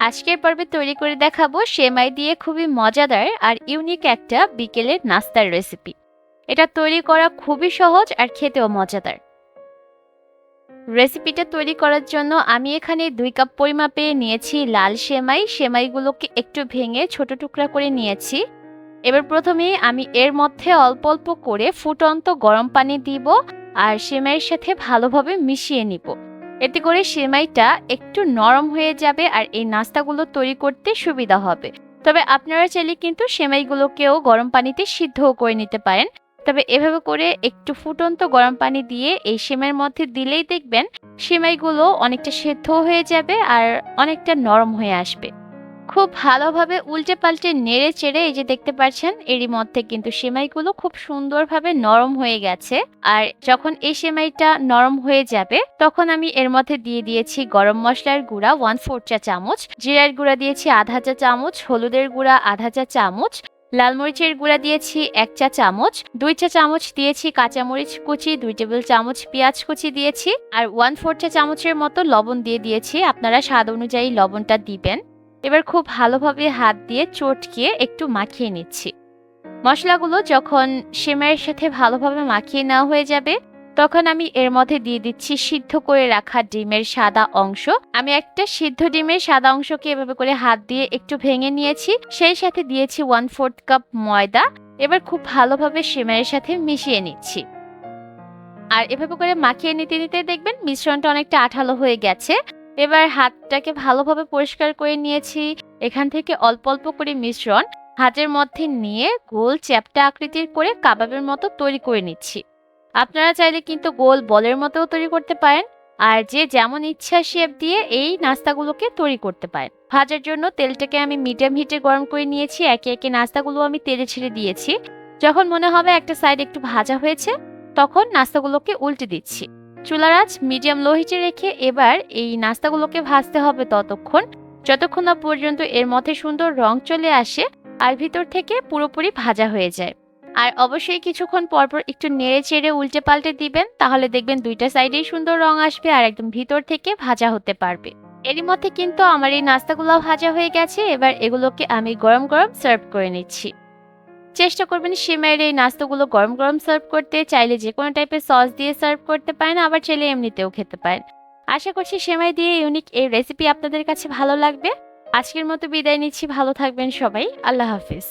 আজকের পর্বে তৈরি করে দেখাবো সেমাই দিয়ে খুবই মজাদার আর ইউনিক একটা বিকেলের নাস্তার রেসিপি। এটা তৈরি করা খুবই সহজ আর খেতেও মজাদার। রেসিপিটা তৈরি করার জন্য আমি এখানে দুই কাপ পরিমাপে নিয়েছি লাল সেমাই। সেমাইগুলোকে একটু ভেঙে ছোট টুকরা করে নিয়েছি। এবার প্রথমে আমি এর মধ্যে অল্প অল্প করে ফুটন্ত গরম পানি দিব আর সেমাইয়ের সাথে ভালোভাবে মিশিয়ে নিব। এতে করে সেমাইটা একটু নরম হয়ে যাবে আর এই নাস্তাগুলো তৈরি করতে সুবিধা হবে। তবে আপনারা চাইলে কিন্তু সেমাইগুলোকেও গরম পানিতে সিদ্ধও করে নিতে পারেন। তবে এভাবে করে একটু ফুটন্ত গরম পানি দিয়ে এই সেমাইয়ের মধ্যে দিলেই দেখবেন সেমাইগুলো অনেকটা সেদ্ধ হয়ে যাবে আর অনেকটা নরম হয়ে আসবে। খুব ভালোভাবে উল্টে পাল্টে নেড়ে চেড়ে এই যে দেখতে পাচ্ছেন, এরই মধ্যে কিন্তু সেমাইগুলো খুব সুন্দরভাবে নরম হয়ে গেছে। আর যখন এই সেমাইটা নরম হয়ে যাবে, তখন আমি এর মধ্যে দিয়ে দিয়েছি গরম মশলার গুঁড়া ওয়ান ফোর চা চামচ, জিরার গুঁড়া দিয়েছি আধা চা চামচ, হলুদের গুঁড়া আধা চা চামচ, লাল মরিচের গুঁড়া দিয়েছি এক চা চামচ, দুই চা চামচ দিয়েছি কাঁচামরিচ কুচি, দুই টেবিল চামচ পেঁয়াজ কুচি দিয়েছি, আর ওয়ান ফোর চা চামচের মতো লবণ দিয়ে দিয়েছি। আপনারা স্বাদ অনুযায়ী লবণটা দিবেন। এবার খুব ভালোভাবে হাত দিয়ে চটকিয়ে একটু মাখিয়ে নিচ্ছি। মশলাগুলো যখন সেমাইয়ের সাথে ভালোভাবে মাখিয়ে নেওয়া হয়ে যাবে, তখন আমি এর মধ্যে দিয়ে দিচ্ছি সিদ্ধ করে রাখা ডিমের সাদা অংশ। আমি একটা সিদ্ধ ডিমের সাদা অংশকে এভাবে করে হাত দিয়ে একটু ভেঙে নিয়েছি। সেই সাথে দিয়েছি ওয়ান ফোর্থ কাপ ময়দা। এবার খুব ভালোভাবে সেমাইয়ের সাথে মিশিয়ে নিচ্ছি। আর এভাবে করে মাখিয়ে নিতে নিতে দেখবেন মিশ্রণটা অনেকটা আঠালো হয়ে গেছে। এবার হাতটাকে ভালোভাবে পরিষ্কার করে নিয়েছি। এখান থেকে অল্প অল্প করে মিশ্রণ হাতের মধ্যে নিয়ে গোল চ্যাপটা আকৃতির করে কাবাবের মতো তৈরি করে নিচ্ছি। আপনারা চাইলে কিন্তু গোল বলের মতো তৈরি করতে পারেন। আর যে যেমন ইচ্ছা শেপ দিয়ে এই নাস্তাগুলোকে তৈরি করতে পারেন। ভাজার জন্য তেলটাকে আমি মিডিয়াম হিটে গরম করে নিয়েছি। একে একে নাস্তাগুলো আমি তেলে ছেড়ে দিয়েছি। যখন মনে হবে একটা সাইড একটু ভাজা হয়েছে, তখন নাস্তাগুলোকে উল্টে দিচ্ছি। চুলার আঁচ মিডিয়াম লো হিটে রেখে এবার এই নাস্তাগুলোকে ভাজতে হবে ততক্ষণ। যতক্ষণ না পর্যন্ত এর মধ্যে সুন্দর রং চলে আসে আর ভিতর থেকে পুরোপুরি ভাজা হয়ে যায়। আর অবশ্যই কিছুক্ষণ পরপর একটু নেড়ে চেড়ে উল্টে পাল্টে দিবেন, তাহলে দেখবেন দুইটা সাইডেই সুন্দর রং আসবে আর একদম ভিতর থেকে ভাজা হতে পারবে। এরই মধ্যে কিন্তু আমার এই নাস্তাগুলো ভাজা হয়ে গেছে, এবার এগুলোকে আমি গরম গরম সার্ভ করে নিচ্ছি। চেষ্টা করবেন সিমের এই নাস্তাগুলো গরম গরম সার্ভ করতে। চাইলে যে কোনো টাইপের সস দিয়ে সার্ভ করতে পারেন, আবার চাইলে এমনিতেও খেতে পারেন। আশা করছি সেমাই দিয়ে ইউনিক এই রেসিপি আপনাদের কাছে ভালো লাগবে। আজকের মতো বিদায় নিচ্ছি, ভালো থাকবেন সবাই। আল্লাহ হাফিজ।